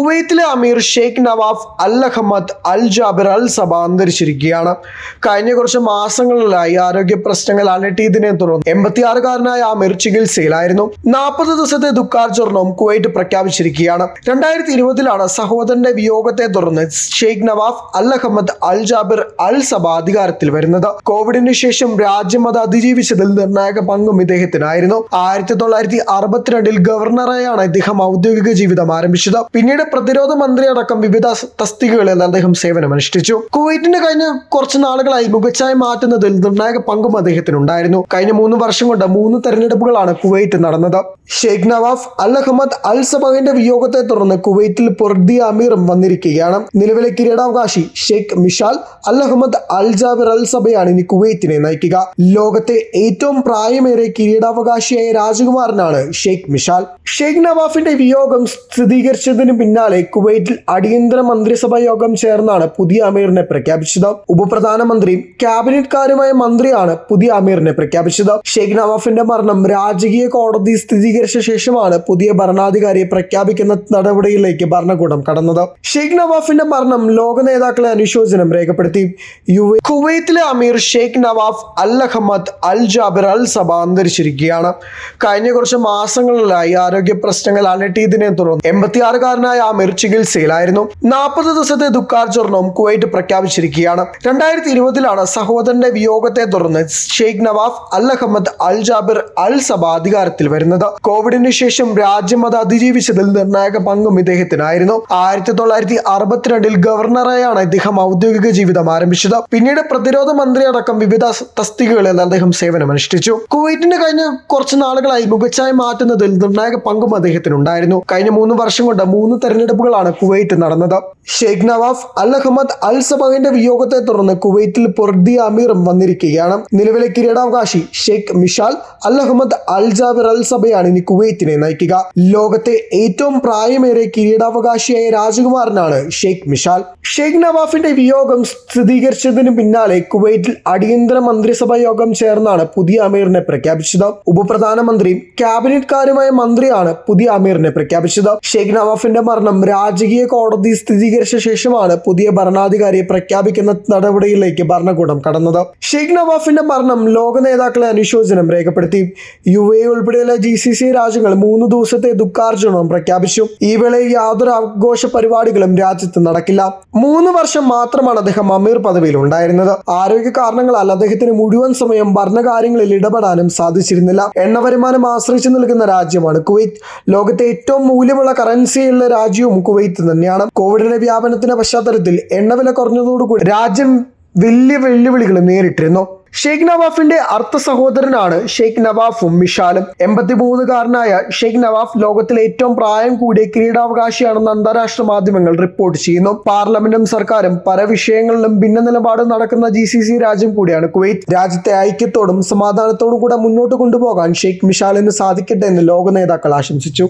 കുവൈത്തിലെ അമീർ Sheikh Nawaf Al Ahmad Al Jaber Al Sabah അന്തരിച്ചിരിക്കുകയാണ്. കഴിഞ്ഞ കുറച്ച് മാസങ്ങളിലായി ആരോഗ്യ പ്രശ്നങ്ങൾ അലട്ടിയതിനെ തുടർന്ന് എൺപത്തിയാറുകാരനായ അമീർ ചികിത്സയിലായിരുന്നു. നാൽപ്പത് ദിവസത്തെ ദുഃഖാചരണവും കുവൈറ്റ് പ്രഖ്യാപിച്ചിരിക്കുകയാണ്. രണ്ടായിരത്തി ഇരുപതിലാണ് സഹോദരന്റെ വിയോഗത്തെ തുടർന്ന് Sheikh Nawaf Al Ahmad Al Jaber Al Sabah അധികാരത്തിൽ വരുന്നത്. കോവിഡിന് ശേഷം രാജ്യം അത് അതിജീവിച്ചതിൽ നിർണായക പങ്കും ഇദ്ദേഹത്തിനായിരുന്നു. ആയിരത്തി തൊള്ളായിരത്തി അറുപത്തിരണ്ടിൽ ഗവർണറായാണ് ഇദ്ദേഹം ഔദ്യോഗിക ജീവിതം ആരംഭിച്ചത്. പിന്നീട് പ്രതിരോധ മന്ത്രി അടക്കം വിവിധ തസ്തികകളിൽ അദ്ദേഹം സേവനമനുഷ്ഠിച്ചു കുവൈറ്റിന് കഴിഞ്ഞ കുറച്ച് നാളുകളായി മുഖച്ഛായ മാറ്റുന്നതിൽ നിർണായക പങ്കും അദ്ദേഹത്തിനുണ്ടായിരുന്നു കഴിഞ്ഞ മൂന്ന് വർഷം കൊണ്ട് മൂന്ന് തെരഞ്ഞെടുപ്പുകളാണ് കുവൈറ്റ് നടന്നത്. Sheikh Nawaf Al Ahmad Al സബഹിന്റെ വിയോഗത്തെ തുടർന്ന് കുവൈറ്റിൽ പൊർദി അമീറും വന്നിരിക്കുകയാണ്. നിലവിലെ കിരീടാവകാശി ഷെയ്ഖ് മിഷാൽ അൽ അഹമ്മദ് അൽ ജാബിർ അൽ സബയാണ് ഇനി കുവൈറ്റിനെ നയിക്കുക. ലോകത്തെ ഏറ്റവും പ്രായമേറെ കിരീടാവകാശിയായ രാജകുമാരനാണ് ഷെയ്ഖ് മിഷാൽ. ഷെയ്ഖ് നവാഫിന്റെ വിയോഗം സ്ഥിരീകരിച്ചതിന് പിന്നാലെ കുവൈറ്റിൽ അടിയന്തര മന്ത്രിസഭാ യോഗം ചേർന്നാണ് പുതിയ അമീറിനെ പ്രഖ്യാപിച്ചത്. ഉപപ്രധാനമന്ത്രിയും ക്യാബിനറ്റ്കാരുമായ മന്ത്രിയാണ് പുതിയ അമീറിനെ പ്രഖ്യാപിച്ചത്. ഷെയ്ഖ് നവാഫിന്റെ മരണം രാജകീയ കോടതി സ്ഥിരീകരിച്ച ശേഷമാണ് പുതിയ ഭരണാധികാരിയെ പ്രഖ്യാപിക്കുന്ന നടപടിയിലേക്ക് ഭരണകൂടം കടന്നത്. ഷെയ്ഖ് നവാഫിന്റെ മരണം ലോക നേതാക്കളെ അനുശോചനം രേഖപ്പെടുത്തി. യു കുവൈത്തിലെ അമീർ Sheikh Nawaf Al Ahmad Al Jaber Al Sabah അന്തരിച്ചിരിക്കുകയാണ്. കഴിഞ്ഞ കുറച്ച് മാസങ്ങളിലായി ആരോഗ്യ പ്രശ്നങ്ങൾ അലട്ടിയതിനെ തുടർന്ന് എൺപത്തിയാറുകാരനായ അമീർ ചികിത്സയിലായിരുന്നു. നാൽപ്പത് ദിവസത്തെ ദുഃഖാചരണം കുവൈറ്റ് പ്രഖ്യാപിച്ചിരിക്കുകയാണ്. രണ്ടായിരത്തി ഇരുപതിലാണ് സഹോദരന്റെ വിയോഗത്തെ തുടർന്ന് Sheikh Nawaf Al Ahmad Al Jaber Al Sabah അധികാരത്തിൽ വരുന്നത്. കോവിഡിന് ശേഷം രാജ്യം അത് അതിജീവിച്ചതിൽ നിർണായക പങ്കും ഇദ്ദേഹത്തിനായിരുന്നു. ആയിരത്തി തൊള്ളായിരത്തി അറുപത്തിരണ്ടിൽ ഗവർണറായാണ് ഇദ്ദേഹം ഔദ്യോഗിക ജീവിതം ആരംഭിച്ചത്. പിന്നീട് പ്രതിരോധ മന്ത്രി അടക്കം വിവിധ തസ്തികകളിൽ അദ്ദേഹം സേവനമനുഷ്ഠിച്ചു. കുവൈറ്റിന് കഴിഞ്ഞ കുറച്ച് നാളുകളായി മികച്ചായി മാറ്റുന്നതിൽ നിർണായക പങ്കും അദ്ദേഹത്തിനുണ്ടായിരുന്നു. കഴിഞ്ഞ മൂന്ന് വർഷം കൊണ്ട് മൂന്ന് തെരഞ്ഞെടുപ്പുകളാണ് കുവൈറ്റ് നടന്നത്. Sheikh Nawaf Al Ahmad Al സബഹിന്റെ വിയോഗത്തെ തുടർന്ന് കുവൈറ്റിൽ പൊർദി അമീറും വന്നിരിക്കുകയാണ്. നിലവിലെ കിരീടാവകാശി ഷെയ്ഖ് മിഷാൽ അൽ അഹമ്മദ് അൽ ജാബിർ അൽ സബയാണ് ഇനി കുവൈറ്റിനെ നയിക്കുക. ലോകത്തെ ഏറ്റവും പ്രായമേറെ കിരീടാവകാശിയായ രാജകുമാരനാണ് ഷെയ്ഖ് മിഷാൽ. ഷെയ്ഖ് നവാഫിന്റെ വിയോഗം സ്ഥിരീകരിച്ചതിന് പിന്നാലെ കുവൈറ്റിൽ അടിയന്തര മന്ത്രിസഭാ യോഗം ചേർന്നാണ് പുതിയ അമീറിനെ പ്രഖ്യാപിച്ചത്. ഉപപ്രധാനമന്ത്രിയും ക്യാബിനറ്റ്കാരുമായ മന്ത്രിയാണ് പുതിയ അമീറിനെ പ്രഖ്യാപിച്ചത്. ഷെയ്ഖ് നവാഫിന്റെ മരണം രാജകീയ കോടതി സ്ഥിരീകരിച്ച ശേഷമാണ് പുതിയ ഭരണാധികാരിയെ പ്രഖ്യാപിക്കുന്ന നടപടിയിലേക്ക് ഭരണകൂടം കടന്നത്. ഷെയ്ഖ് നവാഫിന്റെ മരണം ലോക നേതാക്കളെ അനുശോചനം രേഖപ്പെടുത്തി. യു എ ഉൾപ്പെടെയുള്ള ജി സി സി രാജ്യങ്ങൾ മൂന്ന് ദിവസത്തെ ദുഃഖാർജനവും പ്രഖ്യാപിച്ചു. ഈ വേളയിൽ യാതൊരു ആഘോഷ പരിപാടികളും രാജ്യത്ത് നടക്കില്ല. മൂന്ന് വർഷം മാത്രമാണ് അദ്ദേഹം അമീർ പദവിയിൽ ഉണ്ടായിരുന്നത്. ആരോഗ്യ കാരണങ്ങളാൽ അദ്ദേഹത്തിന് മുഴുവൻ സമയം ഭരണകാര്യങ്ങളിൽ ഇടപെടാനും സാധിച്ചിരുന്നില്ല. എണ്ണ വരുമാനം ആശ്രയിച്ചു നിൽക്കുന്ന രാജ്യമാണ് കുവൈറ്റ്. ലോകത്തെ ഏറ്റവും മൂല്യമുള്ള കറൻസിയുള്ള രാജ്യവും കുവൈത്ത് തന്നെയാണ്. കോവിഡിന്റെ വ്യാപനത്തിന്റെ പശ്ചാത്തലത്തിൽ എണ്ണവില കുറഞ്ഞതോടുകൂടി രാജ്യം വലിയ വെല്ലുവിളികൾ നേരിട്ടിരുന്നു. ഷെയ്ഖ് നവാഫിന്റെ അർത്ഥ സഹോദരനാണ് ഷെയ്ഖ് നവാഫും മിഷാലും. എൺപത്തിമൂന്നുകാരനായ ഷെയ്ഖ് നവാഫ് ലോകത്തിലെ ഏറ്റവും പ്രായം കൂടിയ കിരീടാവകാശിയാണെന്ന് അന്താരാഷ്ട്ര മാധ്യമങ്ങൾ റിപ്പോർട്ട് ചെയ്യുന്നു. പാർലമെന്റും സർക്കാരും പല വിഷയങ്ങളിലും ഭിന്ന നിലപാട് നടക്കുന്ന ജി സി സി രാജ്യം കൂടിയാണ് കുവൈറ്റ് രാജ്യത്തെ ഐക്യത്തോടും സമാധാനത്തോടും കൂടെ മുന്നോട്ട് കൊണ്ടുപോകാൻ ഷെയ്ഖ് മിഷാലിന് സാധിക്കട്ടെ എന്ന് ലോക നേതാക്കൾ ആശംസിച്ചു.